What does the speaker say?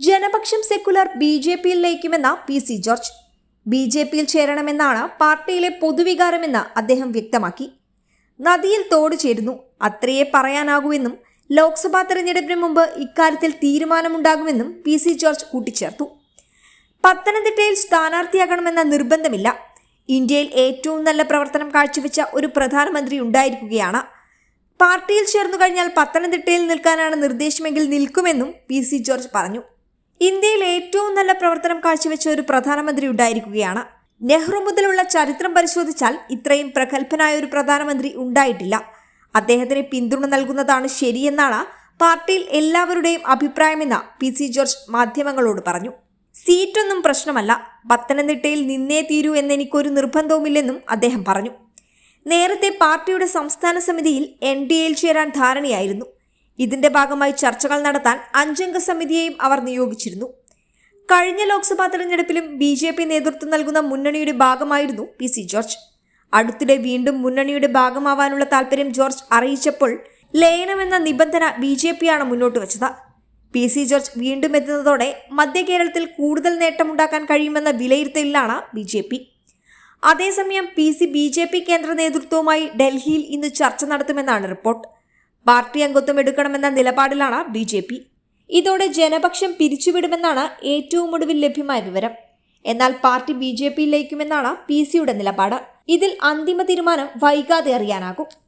Janapaksham secular B J പിയിൽ ലയിക്കുമെന്ന P C George. B J പിയിൽ ചേരണമെന്നാണ് പാർട്ടിയിലെ പൊതുവികാരമെന്ന് അദ്ദേഹം വ്യക്തമാക്കി. നദിയിൽ തോട് ചേരുന്നു. അത്രയേ പറയാനാകൂവെന്നും ലോക്സഭാ തെരഞ്ഞെടുപ്പിന് മുമ്പ് ഇക്കാര്യത്തിൽ തീരുമാനമുണ്ടാകുമെന്നും പി സി ജോർജ് കൂട്ടിച്ചേർത്തു. പത്തനംതിട്ടയിൽ സ്ഥാനാർത്ഥിയാകണമെന്ന നിർബന്ധമില്ല. ഇന്ത്യയിൽ ഏറ്റവും നല്ല പ്രവർത്തനം കാഴ്ചവെച്ച ഒരു പ്രധാനമന്ത്രി ഉണ്ടായിരിക്കുകയാണ്. പാർട്ടിയിൽ ചേർന്നു കഴിഞ്ഞാൽ പത്തനംതിട്ടയിൽ നിൽക്കാനാണ് നിർദ്ദേശമെങ്കിൽ നിൽക്കുമെന്നും പി സി ജോർജ് പറഞ്ഞു. ഇന്ത്യയിൽ ഏറ്റവും നല്ല പ്രവർത്തനം കാഴ്ചവെച്ച ഒരു പ്രധാനമന്ത്രി ഉണ്ടായിരിക്കുകയാണ്. നെഹ്റു മുതലുള്ള ചരിത്രം പരിശോധിച്ചാൽ ഇത്രയും പ്രഗത്ഭനായ ഒരു പ്രധാനമന്ത്രി ഉണ്ടായിട്ടില്ല. അദ്ദേഹത്തിന് പിന്തുണ നൽകുന്നതാണ് ശരിയെന്നാണ് പാർട്ടിയിൽ എല്ലാവരുടെയും അഭിപ്രായമെന്ന് പി സി ജോർജ് മാധ്യമങ്ങളോട് പറഞ്ഞു. സീറ്റൊന്നും പ്രശ്നമല്ല. പത്തനംതിട്ടയിൽ നിന്നേ തീരൂ എന്നെനിക്കൊരു നിർബന്ധവുമില്ലെന്നും അദ്ദേഹം പറഞ്ഞു. നേരത്തെ പാർട്ടിയുടെ സംസ്ഥാന സമിതിയിൽ എൻ ഡി എയിൽ ചേരാൻ ധാരണയായിരുന്നു. ഇതിന്റെ ഭാഗമായി ചർച്ചകൾ നടത്താൻ അഞ്ചംഗ സമിതിയെയും അവർ നിയോഗിച്ചിരുന്നു. കഴിഞ്ഞ ലോക്സഭാ തെരഞ്ഞെടുപ്പിലും ബി ജെ പി നേതൃത്വം നൽകുന്ന മുന്നണിയുടെ ഭാഗമായിരുന്നു പി സി ജോർജ്. അടുത്തിടെ വീണ്ടും മുന്നണിയുടെ ഭാഗമാവാനുള്ള താൽപര്യം ജോർജ് അറിയിച്ചപ്പോൾ ലയനമെന്ന നിബന്ധന ബി ജെ പിയാണ് മുന്നോട്ട് വെച്ചത്. പി സി ജോർജ് വീണ്ടും എത്തുന്നതോടെ മധ്യ കേരളത്തിൽ കൂടുതൽ നേട്ടമുണ്ടാക്കാൻ കഴിയുമെന്ന വിലയിരുത്തലിലാണ് ബി ജെ പി. അതേസമയം P C B J P കേന്ദ്ര നേതൃത്വവുമായി ഡൽഹിയിൽ ഇന്ന് ചർച്ച നടത്തുമെന്നാണ് റിപ്പോർട്ട്. പാർട്ടി അംഗത്വം എടുക്കണമെന്ന നിലപാടിലാണ് ബി ജെ പി. ഇതോടെ ജനപക്ഷം പിരിച്ചുവിടുമെന്നാണ് ഏറ്റവും ഒടുവിൽ ലഭ്യമായ വിവരം. എന്നാൽ പാർട്ടി ബി ജെ പിയിലേക്കുമെന്നാണ് പി സിയുടെ നിലപാട്. ഇതിൽ അന്തിമ തീരുമാനം വൈകാതെ അറിയാനാകും.